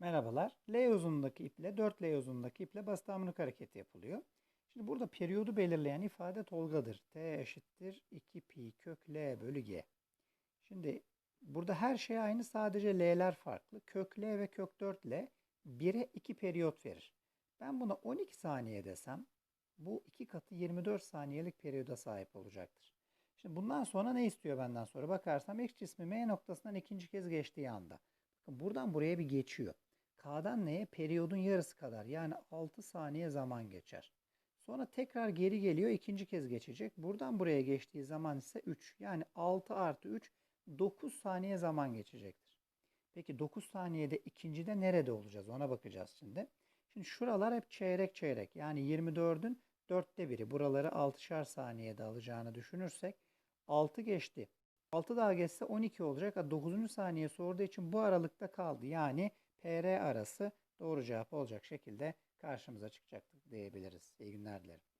Merhabalar. L uzunluğundaki iple 4L uzunluğundaki iple basit harmonik hareketi yapılıyor. Şimdi burada periyodu belirleyen ifade Tolga'dır. T eşittir 2 pi kök L bölü G. Şimdi burada her şey aynı sadece L'ler farklı. Kök L ve kök 4L 1'e 2 periyot verir. Ben buna 12 saniye desem bu 2 katı 24 saniyelik periyoda sahip olacaktır. Şimdi bundan sonra ne istiyor benden sonra? Bakarsam X cismi M noktasından ikinci kez geçtiği anda. Bakın buradan buraya bir geçiyor. K'dan neye? Periyodun yarısı kadar yani 6 saniye zaman geçer. Sonra tekrar geri geliyor ikinci kez geçecek. Buradan buraya geçtiği zaman ise 3 yani 6 artı 3 9 saniye zaman geçecektir. Peki 9 saniyede ikincide nerede olacağız ona bakacağız şimdi. Şimdi şuralar hep çeyrek çeyrek yani 24'ün dörtte biri buraları 6'şar saniyede alacağını düşünürsek 6 geçti. 6 daha geçse 12 olacak. 9. saniye sorduğu için bu aralıkta kaldı. Yani PR arası doğru cevap olacak şekilde karşımıza çıkacaktır diyebiliriz. İyi günler dilerim.